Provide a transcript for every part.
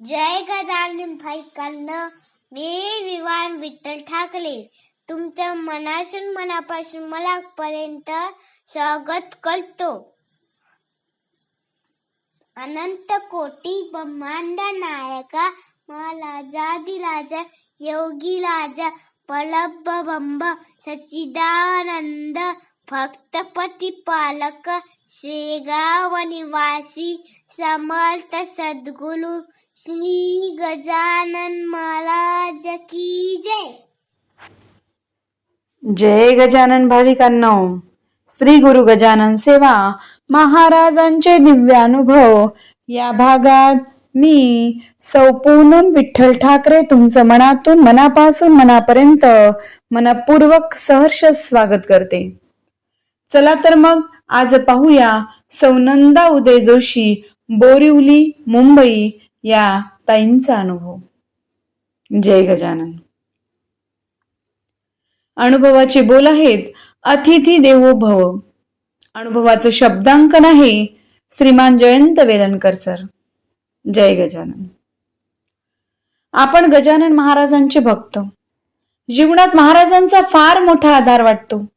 जय गजानन भाईकांना मी विवान विठ्ठल ठाकले तुमच्या मनासून मनापासून मलापर्यंत स्वागत करतो. अनंत कोटी ब्रह्मांड नायका महाराजा दिराजा योगी राजा परब बंब सच्चिदानंद फक्त प्रतिपालक शेगाव निवासी समर्थ सद्गुरु श्री गजानन महाराज की जय. जय गजानन भाविकांनो श्री गुरु गजानन सेवा महाराजांचे दिव्य अनुभव या भागात मी सौ पूनम विठ्ठल ठाकरे तुमचं मनातून मनापासून मनापर्यंत मनपूर्वक सहर्ष स्वागत करते. चला तर मग आज पाहूया सौनंदा उदय जोशी बोरिवली मुंबई या ताईंचा अनुभव. जय गजानन. अनुभवाचे बोल आहेत अतिथी देवो भव. अनुभवाचं शब्दांकन आहे श्रीमान जयंत वेलणकर सर. जय गजानन. आपण गजानन महाराजांचे भक्त. जीवनात महाराजांचा फार मोठा आधार वाटतो.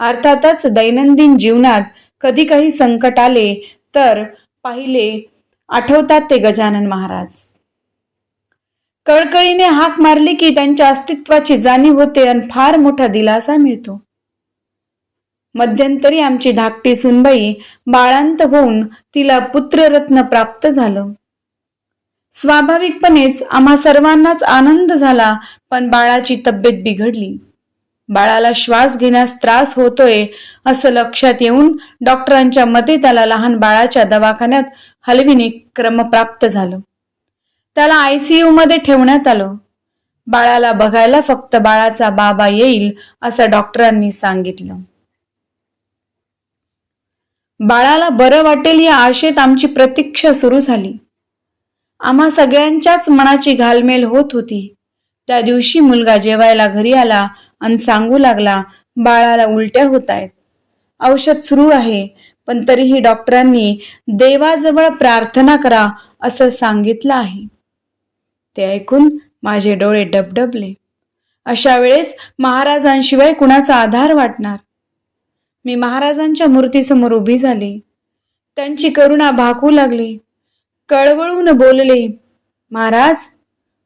अर्थातच दैनंदिन जीवनात कधी काही संकट आले तर पाहिले आठवतात ते गजानन महाराज. कळकळीने हाक मारली की त्यांच्या अस्तित्वाची जाणीव होते आणि फार मोठा दिलासा मिळतो. मध्यंतरी आमची धाकटी सुनबाई बाळांत होऊन तिला पुत्ररत्न प्राप्त झालं. स्वाभाविकपणेच आम्हा सर्वांनाच आनंद झाला पण बाळाची तब्येत बिघडली. बाळाला श्वास घेण्यास त्रास होतोय असं लक्षात येऊन डॉक्टरांच्या मते त्याला लहान बाळाच्या दवाखान्यात हलविणे क्रमप्राप्त झालं. त्याला आयसीयू मध्ये ठेवण्यात आलं. बाळाला बघायला फक्त बाळाचा बाबा येईल असं डॉक्टरांनी सांगितलं. बाळाला बरं वाटेल या आशेत आमची प्रतीक्षा सुरू झाली. आम्हा सगळ्यांच्याच मनाची घालमेल होत होती. त्या दिवशी मुलगा जेवायला घरी आला आणि सांगू लागला बाळाला उलट्या होत आहेत औषध सुरू आहे पण तरीही डॉक्टरांनी देवाजवळ प्रार्थना करा असं सांगितलं आहे. ते ऐकून माझे डोळे डबडबले. अशा वेळेस महाराजांशिवाय कुणाचा आधार वाटणार? मी महाराजांच्या मूर्तीसमोर उभी झाली. त्यांची करुणा भाकू लागली. कळवळून बोलले महाराज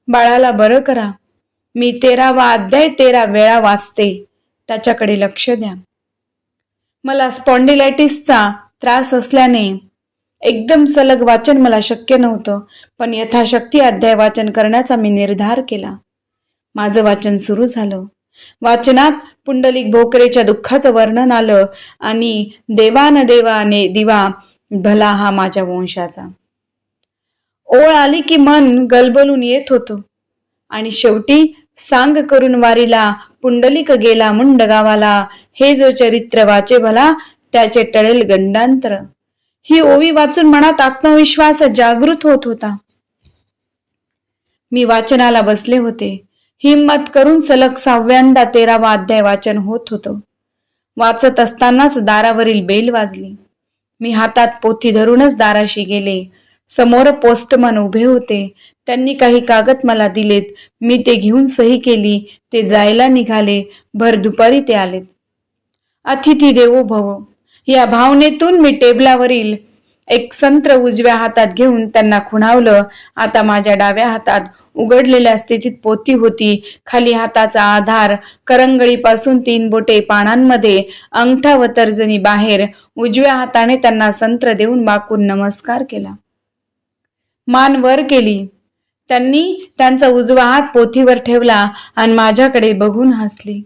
बाळाला बरं करा. मी तेरावा अध्याय तेरा वेळा वाचते. त्याच्याकडे लक्ष द्या. मला स्पॉन्डिलायटिसचा त्रास असल्याने एकदम सलग वाचन मला शक्य नव्हतं पण यथाशक्ती अध्याय वाचन करण्याचा मी निर्धार केला. माझं वाचन सुरू झालं. वाचनात पुंडलिक भोकरेच्या दुःखाचं वर्णन आलं आणि देवान देवाने दिवा भला हा माझ्या वंशाचा. ओळ आली की मन गलबलून येत होतं. आणि शेवटी सांग करून वारीला पुंडलिक गेला मुंड गावाला हे जो चरित्र वाचे भला त्याचे टळेल गंडांतर. ही ओवी वाचून मनात आत्मविश्वास जागृत होत होता. मी वाचनाला बसले होते. हिंमत करून सलग सहाव्यांदा तेरावा अध्याय वाचन होत होतं. वाचत असतानाच दारावरील बेल वाजली. मी हातात पोथी धरूनच दाराशी गेले. समोर पोस्टमन उभे होते. त्यांनी काही कागद मला दिलेत. मी ते घेऊन सही केली. ते जायला निघाले. भर दुपारी ते आलेत. अतिथी देवो भव या भावनेतून मी टेबलावरील एक संत्र उजव्या हातात घेऊन त्यांना खुणावलं. आता माझ्या डाव्या हातात उघडलेल्या स्थितीत पोती होती. खाली हाताचा आधार करंगळीपासून तीन बोटे पानांमध्ये अंगठा व तर्जनी बाहेर. उजव्या हाताने त्यांना संत्र देऊन वाकून नमस्कार केला. मान वर केली. त्यांनी त्यांचा उजवा हात पोथीवर ठेवला आणि माझ्याकडे बघून हसली.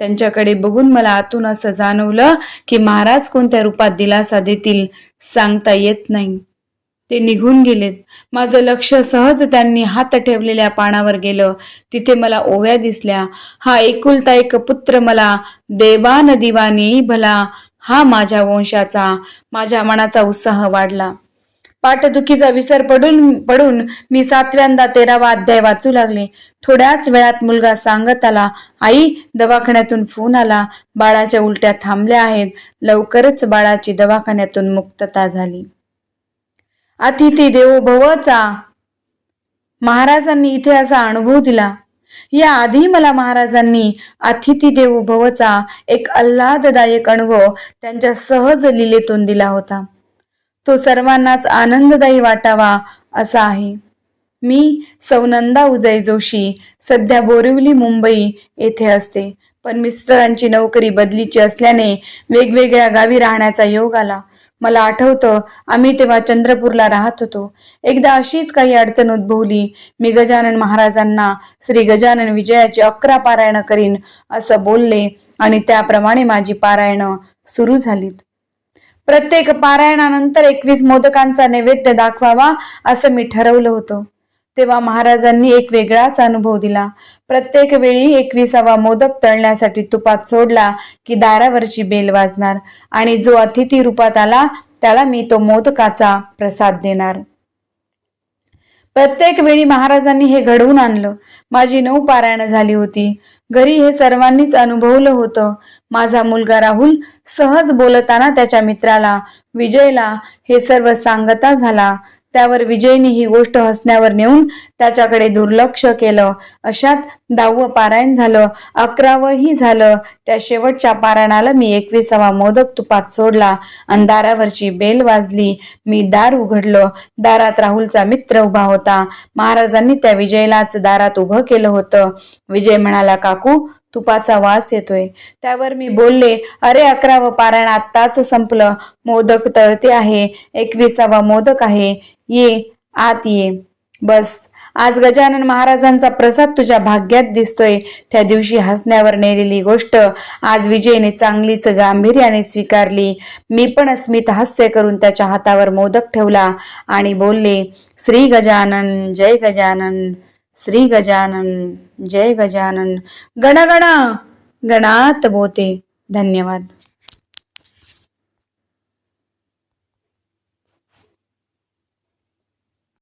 त्यांच्याकडे बघून मला आतून असं जाणवलं की महाराज कोणत्या रूपात दिलासा देतील सांगता येत नाही. ते निघून गेलेत. माझं लक्ष सहज त्यांनी हात ठेवलेल्या पानावर गेलं. तिथे मला ओव्या दिसल्या. हा एकुलता एक पुत्र मला देवान दिवानी भला हा माझ्या वंशाचा माझ्या मनाचा उत्साह वाढला. पाठदुखीचा विसर पडून पडून मी सातव्यांदा तेरावा अध्याय वाचू लागले. थोड्याच वेळात मुलगा सांगत आला आई दवाखान्यातून फोन आला. बाळाच्या उलट्या थांबल्या आहेत. लवकरच बाळाची दवाखान्यातून मुक्तता झाली. अतिथी देवो भवचा. महाराजांनी इथे असा अनुभव दिला. या आधी मला महाराजांनी अतिथी देवो भवचा एक आल्हाददायक अनुभव त्यांच्या सहज लिलेतून दिला होता. तो सर्वांनाच आनंददायी वाटावा असा आहे. मी सौनंदा उदय जोशी सध्या बोरिवली मुंबई येथे असते. पण मिस्टरांची नोकरी बदलीची असल्याने वेगवेगळ्या गावी राहण्याचा योग आला. मला आठवतं आम्ही तेव्हा चंद्रपूरला राहत होतो. एकदा अशीच काही अडचण उद्भवली. मी गजानन महाराजांना श्री गजानन विजयाची अकरा पारायणं करीन असं बोलले आणि त्याप्रमाणे माझी पारायणं सुरू झालीत. प्रत्येक पारायणानंतर एकवीस मोदकांचा नैवेद्य दाखवावा असं मी ठरवलं होतं. तेव्हा महाराजांनी एक वेगळाच अनुभव दिला. प्रत्येक वेळी एकविसावा मोदक तळण्यासाठी तुपात सोडला की दारावरची बेल वाजणार आणि जो अतिथी रूपात आला त्याला मी तो मोदकाचा प्रसाद देणार. प्रत्येक वेळी महाराजांनी हे घडवून आणलं. माझी नऊ पारायणं झाली होती. घरी हे सर्वांनीच अनुभवलं होतं. माझा मुलगा राहुल सहज बोलताना त्याच्या मित्राला विजयला हे सर्व सांगता झाला. त्यावर विजयने ही गोष्ट हसण्यावर नेऊन त्याच्याकडे दुर्लक्ष केलं. अशात दहावं पारायण झालं अकरावंही झालं. त्या शेवटच्या पारायणाला मी एकविसावा मोदक तुपात सोडला. आणि दारावरची बेल वाजली. मी दार उघडलं. दारात राहुलचा मित्र उभा होता. महाराजांनी त्या विजयलाच दारात उभं केलं होतं. विजय म्हणाला काकू तुपाचा वास येतोय. त्यावर मी बोलले अरे अकरावं पारायण आत्ताच संपलं. मोदक तळते आहे. एकविसावा मोदक आहे. ये आत ये. बस. आज गजानन महाराजांचा प्रसाद तुझ्या भाग्यात दिसतोय. त्या दिवशी हसण्यावर नेलेली गोष्ट आज विजयने चांगलीच गांभीर्याने स्वीकारली. मी पण स्मित हास्य करून त्याच्या हातावर मोदक ठेवला आणि बोलले श्री गजानन जय गजानन श्री गजानन जय गजानन. गण गण गणात बोते. धन्यवाद.